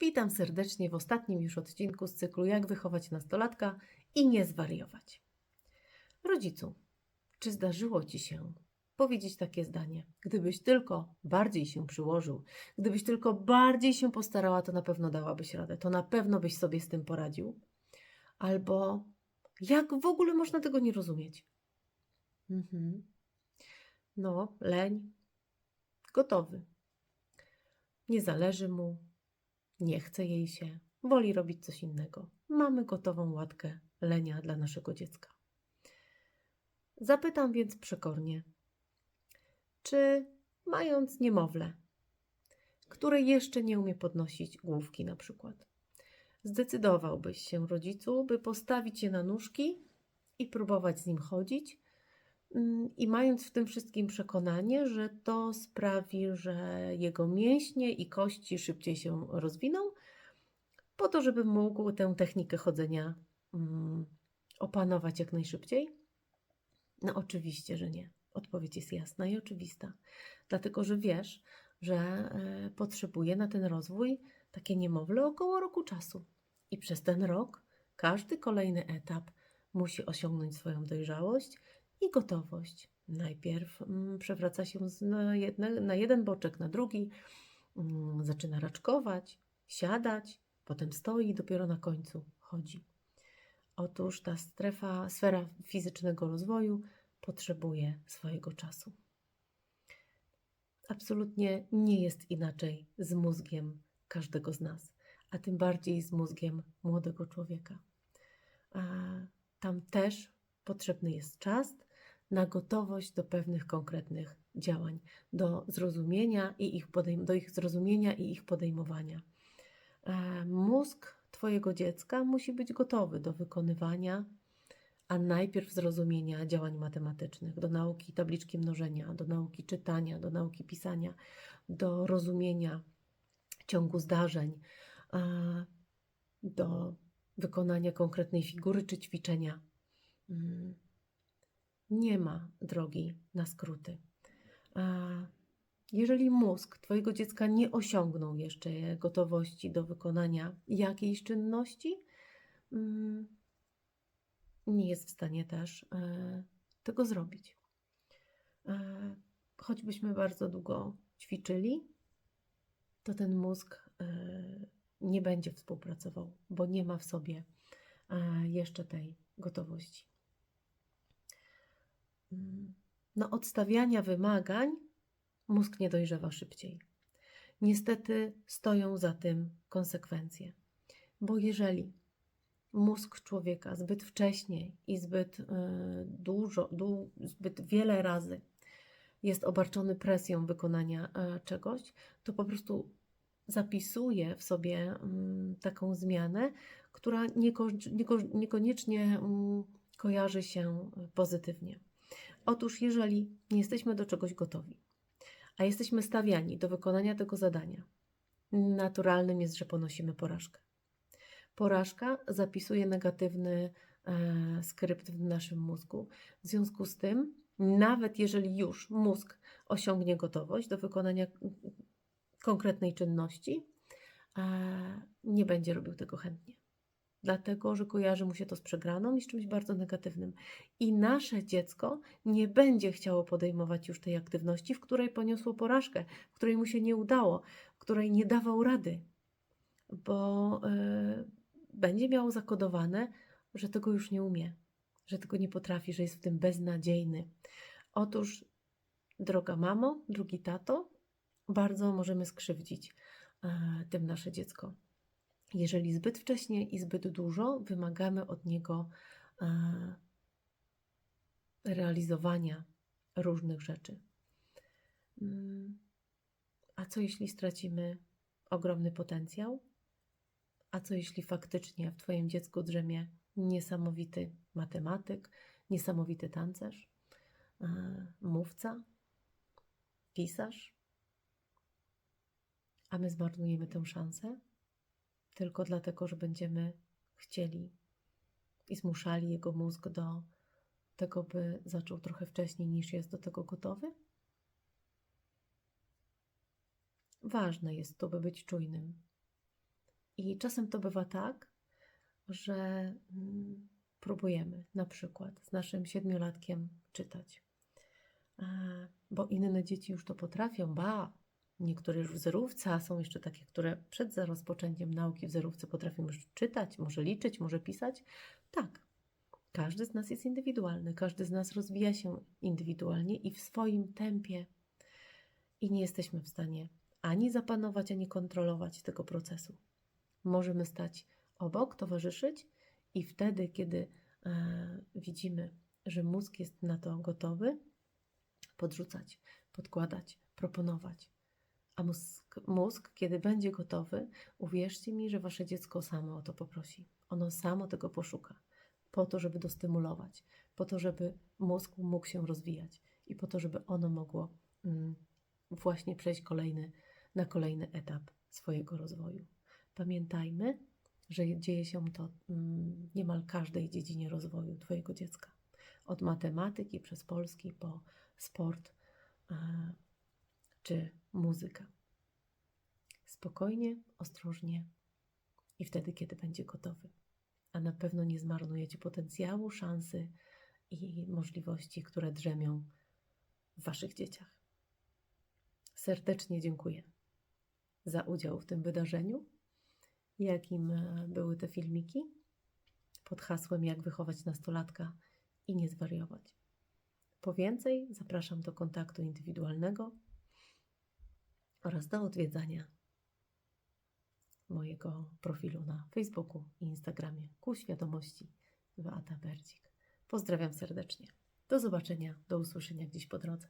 Witam serdecznie w ostatnim już odcinku z cyklu Jak wychować nastolatka i nie zwariować. Rodzicu, czy zdarzyło ci się powiedzieć takie zdanie? Gdybyś tylko bardziej się przyłożył, gdybyś tylko bardziej się postarała, to na pewno dałabyś radę, to na pewno byś sobie z tym poradził. Albo jak w ogóle można tego nie rozumieć? Mhm. No, leń, gotowy. Nie zależy mu, nie chce jej się, woli robić coś innego. Mamy gotową łatkę lenia dla naszego dziecka. Zapytam więc przekornie, czy mając niemowlę, które jeszcze nie umie podnosić główki na przykład, zdecydowałbyś się rodzicu, by postawić je na nóżki i próbować z nim chodzić, i mając w tym wszystkim przekonanie, że to sprawi, że jego mięśnie i kości szybciej się rozwiną, po to, żeby mógł tę technikę chodzenia mm, opanować jak najszybciej? No, oczywiście, że nie. Odpowiedź jest jasna i oczywista, dlatego że wiesz, że e, potrzebuje na ten rozwój takie niemowlę około roku czasu. I przez ten rok każdy kolejny etap musi osiągnąć swoją dojrzałość i gotowość. Najpierw mm, przewraca się na, jedne, na jeden boczek, na drugi, mm, zaczyna raczkować, siadać, potem stoi i dopiero na końcu chodzi. Otóż ta strefa, sfera fizycznego rozwoju potrzebuje swojego czasu. Absolutnie nie jest inaczej z mózgiem każdego z nas, a tym bardziej z mózgiem młodego człowieka. A tam też potrzebny jest czas na gotowość do pewnych konkretnych działań, do zrozumienia i ich, podejm- do ich zrozumienia i ich podejmowania. E, mózg Twojego dziecka musi być gotowy do wykonywania, a najpierw zrozumienia działań matematycznych, do nauki tabliczki mnożenia, do nauki czytania, do nauki pisania, do rozumienia ciągu zdarzeń, e, do wykonania konkretnej figury czy ćwiczenia. Nie ma drogi na skróty. Jeżeli mózg Twojego dziecka nie osiągnął jeszcze gotowości do wykonania jakiejś czynności, mm, nie jest w stanie też e, tego zrobić. E, choćbyśmy bardzo długo ćwiczyli, to ten mózg e, nie będzie współpracował, bo nie ma w sobie jeszcze tej gotowości. Mm, no, odstawiania wymagań mózg nie dojrzewa szybciej. Niestety stoją za tym konsekwencje, bo jeżeli mózg człowieka zbyt wcześnie i zbyt y, dużo, du, zbyt wiele razy jest obarczony presją wykonania y, czegoś, to po prostu zapisuje w sobie y, taką zmianę, która nieko, nieko, niekoniecznie kojarzy się pozytywnie. Otóż, jeżeli nie jesteśmy do czegoś gotowi, a jesteśmy stawiani do wykonania tego zadania, naturalnym jest, że ponosimy porażkę. Porażka zapisuje negatywny e, skrypt w naszym mózgu. W związku z tym, nawet jeżeli już mózg osiągnie gotowość do wykonania konkretnej czynności, e, nie będzie robił tego chętnie dlatego że kojarzy mu się to z przegraną i z czymś bardzo negatywnym. I nasze dziecko nie będzie chciało podejmować już tej aktywności, w której poniosło porażkę, w której mu się nie udało, w której nie dawał rady, bo yy, będzie miało zakodowane, że tego już nie umie, że tego nie potrafi, że jest w tym beznadziejny. Otóż, droga mamo, drugi tato, bardzo możemy skrzywdzić yy, tym nasze dziecko jeżeli zbyt wcześnie i zbyt dużo wymagamy od niego e, realizowania różnych rzeczy. Mm, a co jeśli stracimy ogromny potencjał? A co jeśli faktycznie w Twoim dziecku drzemie niesamowity matematyk, niesamowity tancerz, e, mówca, pisarz? A my zmarnujemy tę szansę? Tylko dlatego, że będziemy chcieli i zmuszali jego mózg do tego, by zaczął trochę wcześniej niż jest do tego gotowy? Ważne jest to, by być czujnym, I czasem to bywa tak, że mm, próbujemy na przykład z naszym siedmiolatkiem czytać, bo inne dzieci już to potrafią, ba, niektóre już w zerówce, a są jeszcze takie, które przed rozpoczęciem nauki w zerówce potrafią już czytać, może liczyć, może pisać. Tak, każdy z nas jest indywidualny, każdy z nas rozwija się indywidualnie i w swoim tempie. I nie jesteśmy w stanie ani zapanować, ani kontrolować tego procesu. Możemy stać obok, towarzyszyć, i wtedy, kiedy e, widzimy, że mózg jest na to gotowy, podrzucać, podkładać, proponować. A mózg, mózg, kiedy będzie gotowy, uwierzcie mi, że wasze dziecko samo o to poprosi. Ono samo tego poszuka, po to, żeby dostymulować, po to, żeby mózg mógł się rozwijać i po to, żeby ono mogło mm, właśnie przejść kolejny, na kolejny etap swojego rozwoju. Pamiętajmy, że dzieje się to mm, niemal każdej dziedzinie rozwoju Twojego dziecka. Od matematyki przez polski po sport czy muzyka. Spokojnie, ostrożnie i wtedy, kiedy będzie gotowy. A na pewno nie zmarnujecie potencjału, szansy i możliwości, które drzemią w Waszych dzieciach. Serdecznie dziękuję za udział w tym wydarzeniu, jakim e, były te filmiki pod hasłem Jak wychować nastolatka i nie zwariować. Po więcej zapraszam do kontaktu indywidualnego oraz do odwiedzania mojego profilu na Facebooku i Instagramie ku świadomości Beata Berdzik. Pozdrawiam serdecznie. Do zobaczenia, do usłyszenia gdzieś po drodze.